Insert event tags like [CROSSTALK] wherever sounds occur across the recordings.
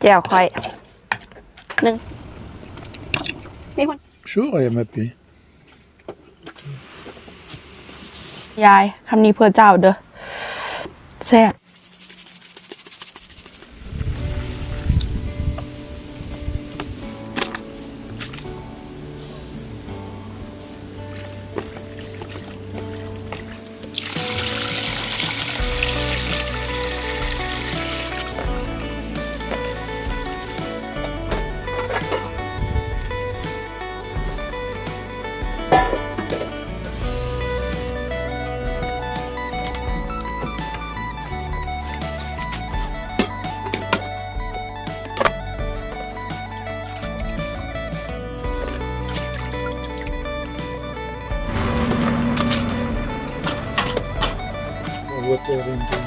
แจ่วค่อยหนึ่งมีคน Sure, I am happy. ยายคำนี้เพื่อเจ้าเด้อแซ่บ hueco dentro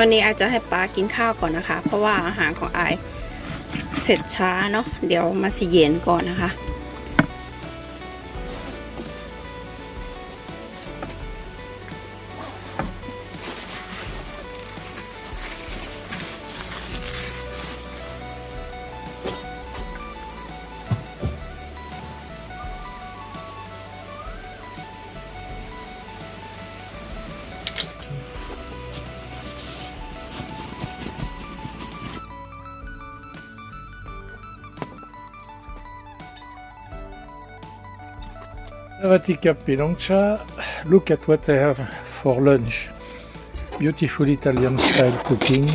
วันนี้อาจจะให้ป้ากินข้าวก่อนนะคะ เพราะว่าอาหารของอายเสร็จช้าเนาะเดี๋ยวมาสิเย็นก่อนนะคะ Navatika Pilancha, look at what I have for lunch. Beautiful Italian style cooking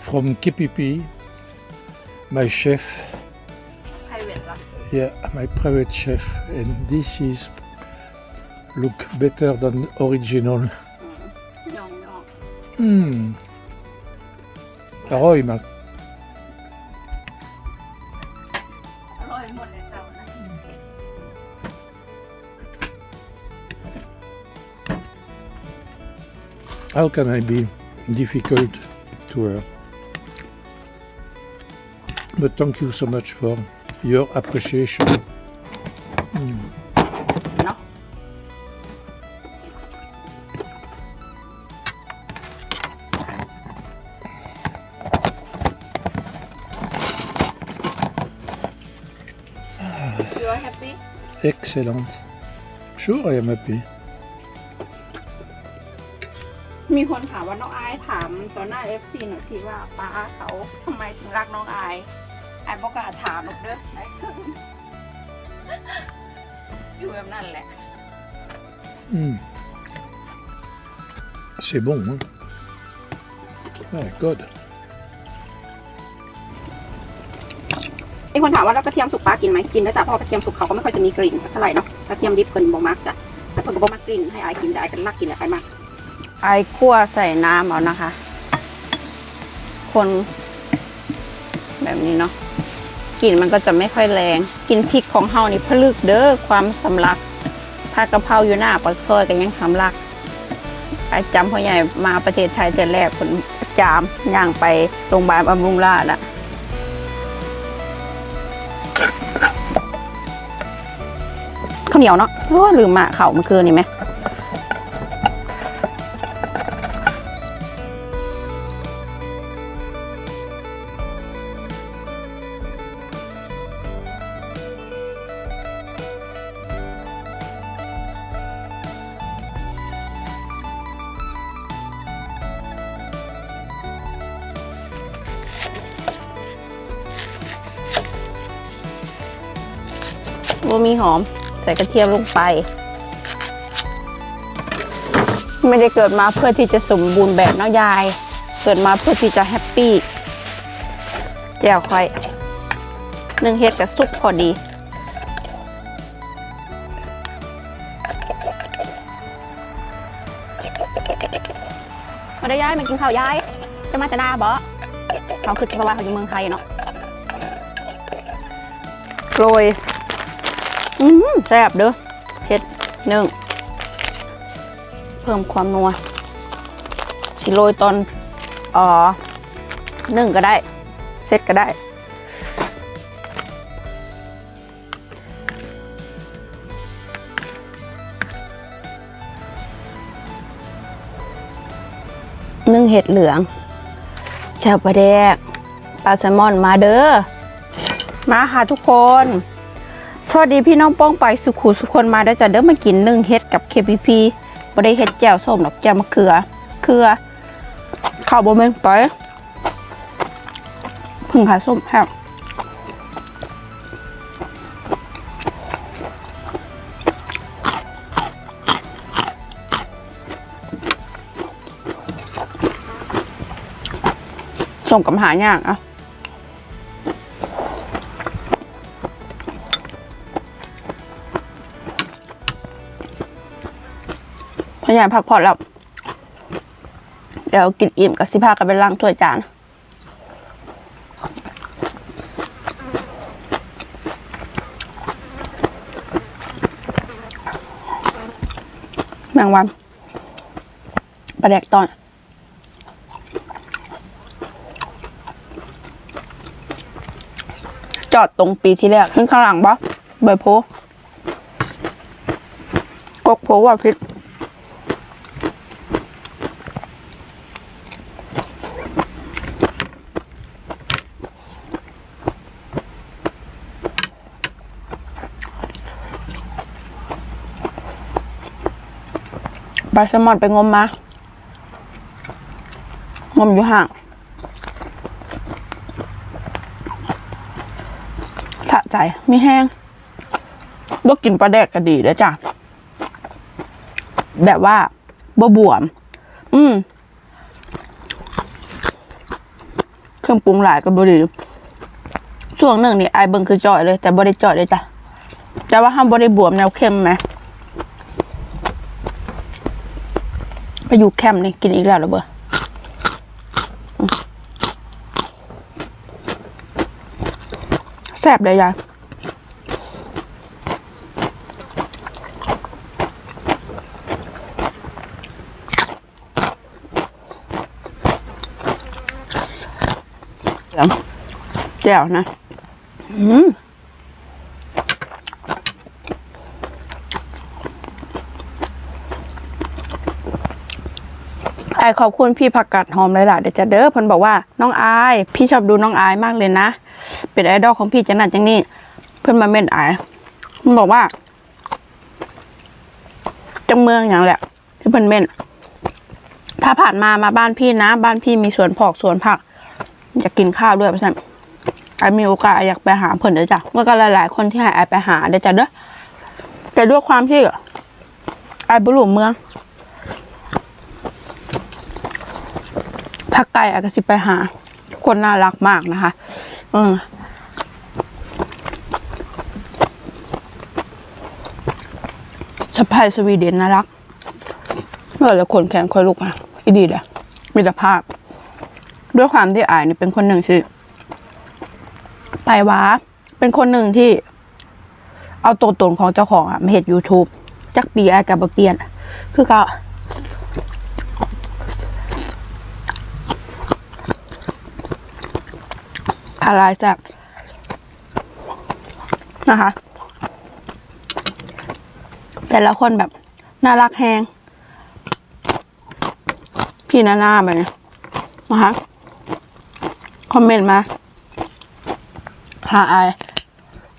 from KPP, my chef. Private yeah, my private chef. And this is look better than original. Mm. No, no. Hmm. How can I be difficult to her? But thank you so much for your appreciation. Mm. [SIGHS] Do I happy? Excellent. Sure, I am happy. มีคนถามว่าน้องอายถามต่อหน้า FC หน่อยสิว่าป้าเขาทำไมถึงรักน้องอายอายบอกกล้าถามหรอกเด้อได้อยู่แบบนั้นแหละ Hmm. C'est bon, hein? Ouais, good. มีคนถามว่าแล้วกระเทียมสุกป้ากินไหมกินนะจ๊ะเพราะว่ากระเทียมสุกเขาก็ไม่ค่อยจะมีกลิ่นสักเท่าไหร่เนาะกระเทียมดิบเพิ่นบ่มักจ้ะแต่เพิ่นก็บ่มักกลิ่นให้อายกินได้กันรักกินอะไรมาก ไอคั่วใส่น้ำเอานะคะ คนแบบนี้เนาะกลิ่นมันก็จะไม่ค่อยแรงกลิ่นพริกของเฮานี่พลึกเด้อความสำลักผัดกะเพราอยู่หน้าปากซอยกันยังสำลักไอ้จำพ่อใหญ่มาประเทศไทยแต่แรกคนจามย่างไปโรงพยาบาลบำรุงราษฎร์อะข้าวเหนียวเนาะโอ้ลืมมาเขาเมื่อคืนนี่ไหม ว่ามีหอม ใส่กระเทียมลงไป ไม่ได้เกิดมาเพื่อที่จะสมบูรณ์แบบน้อยาย เกิดมาเพื่อที่จะแฮปปี้แจ่วค่อยหนึ่งเฮ็ดกับซุปพอดีมาได้ย้ายมากินข้าวยาย จะมาจะนาบ่เขาคือเพราะว่าเขาอยู่เมืองไทยเนาะโรย อืมแซ่บเด้อเผ็ดหนึ่ง เพิ่มความนัวสิโรยตอนอ๋อหนึ่งก็ได้ เซตก็ได้ นึ่งเห็ดเหลืองแจ่วปลาแดกปลาแซลมอนมาเด้อ มาค่ะทุกคน สวัสดีพี่น้องป้องไปสุขุสุคนมาได้จะเด้อมากินนึ่งเฮ็ดกับ KPP บ่ได้เฮ็ดแจ่วส้มดอกแจ่วมะเขือ เขือข้าวบ่แม่นไปพึ่งขาส้มแฮบส่งกับหายากอะ พยายามพักผ่อนแล้ว เดี๋ยวกินอิ่มกับสิพากันไปล้างถ้วยจานแมงวันปลาแดกตอนจอดตรงปีที่แรกขึ้นข้างหลังปะใบโพกกโพว่าพิษาแซลมอนไปงมมางมอยู่ห่างสะใจไม่แห้งบ่กินปลาแดกก็ดีแล้วจ้ะ แบบว่าบ่บวม อืม เครื่องปรุงหลายก็บ่ดีช่วงหนึ่งนี่ไอเบิงคือจ่อยเลย แต่บ่ได้จ่อยเลยจ้ะจะว่าห้ามบ่ได้บวมแนวเข้มไหม ไปอยู่แคมป์นี่กินอีกแล้วหรือเบอร์อืมแซ่บเลยยายแจ่วแจ่วนะ อืม ไอขอบคุณพี่ผักกัดหอมหลายๆเดี๋ยวจะเด้อเพิ่นบอกว่าน้องอายพี่ชอบดูน้องอายมากเลยนะ เป็นไอดอลของพี่จังนั้นจังนี้เพิ่นมาเม่นอายมันบอกว่าจังเมืองอย่างแหละ ที่เพิ่นเม่นถ้าผ่านมามาบ้านพี่นะ บ้านพี่มีสวนผอกสวนผัก อยากกินข้าวด้วยเพราะฉะนั้นไอมีโอกาสอยากไปหาเพิ่นเด้อจ้ะเมื่อก็หลายๆคนที่ให้ไอายไปหาเดี๋ยวจะเด้อแต่ด้วยความที่ไอบุรุษเมือง ถ้าไกลอาจจะสิไปหา คนน่ารักมากนะคะเออสะพายสวีเดนน่ารักเมื่อละคนแขนคอยลุกอะอีดีเลยมิตรภาพ ด้วยความที่อายนี่เป็นคนหนึ่งที่ไปว้าเป็นคนหนึ่งที่ เอาตัวตนของเจ้าของอะมาเห็ด YouTube จักปีอายกับเปลี่ยน คือก็ อะไรจากนะคะ แต่ละคนแบบ น่ารักแฮงพี่นาหน้าแบบนี้นะคะ คอมเมนต์มาหาไอ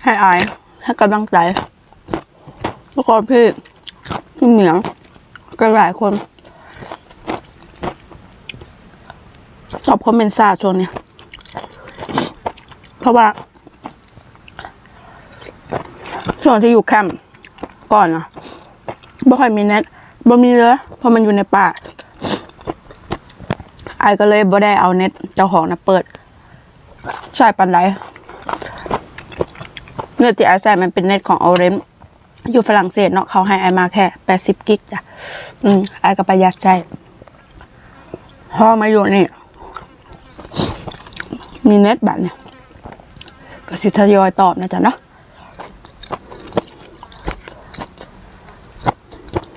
ให้ไอให้กำลังใจแล้วก็พี่พี่เหมียงก็หลายคนตอบคอมเมนต์ซาช่วงเนี้ย เพราะว่าช่วงที่อยู่แคมป์ก่อนอะบ่ค่อยมีเน็ตบ่มีเลยเพราะมันอยู่ในป่าไอายก็เลยบ่ได้เอาเน็ตเจ้าของนะเปิดใช่ปันไดเน็ตที่ไอายใส่มันเป็นเน็ตของออเรนอยู่ฝรั่งเศสเนาะเขาให้ไอายมาแค่แปดสิบกิกจ้ะอืมไอายก็ประหยัดใช้พอมาอยู่นี่ มีเน็ตแบบเนี้ย ก็สิทยอยตอบนะจ๊ะเนาะ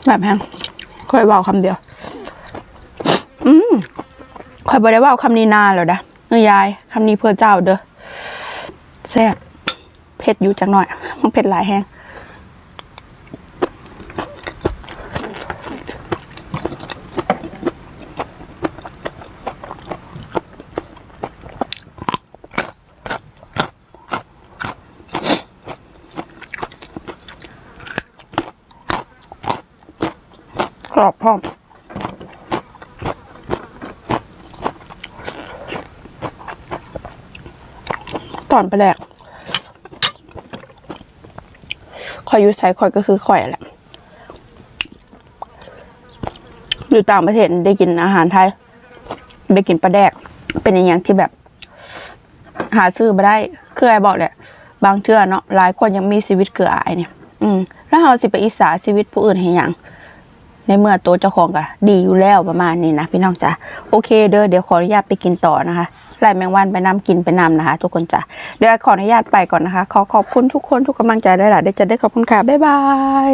แบบแห้งค่อยเบาคำเดียว อืมค่อยบ่ได้เบาคำนี้นานแล้วนะเอ้ยยายคำนี้เพื่อเจ้าเด้อแซ่บเผ็ดอยู่จังหน่อย มันเผ็ดหลายแห้ง กรอบพร้อมตอนไปแรกคอยอยูไซคอยก็คือคอยแหละ อยู่ต่างประเทศได้กินอาหารไทย ได้กินปลาแดก เป็นอย่างที่แบบ หาซื้อมาได้ คือไอ้บอกแหละ บางเทื่อเนาะหลายคนยังมีชีวิตเกืออายเนี่ย อืม แล้วเราสิไปอิสาชีวิตผู้อื่นให้ยัง ในเมื่อตัวเจ้าของก็ดีอยู่แล้วประมาณนี้นะพี่น้องจ้ะโอเคเด้อเดี๋ยวขออนุญาตไปกินต่อนะคะไล่แมงวันไปนำกินไปนำนะคะ ทุกคนจ้ะเดี๋ยวขออนุญาตไปก่อนนะคะ ขอขอบคุณทุกคนทุกกำลังใจได้หละเดี๋ยวจะได้ขอบคุณค่ะบ๊ายบาย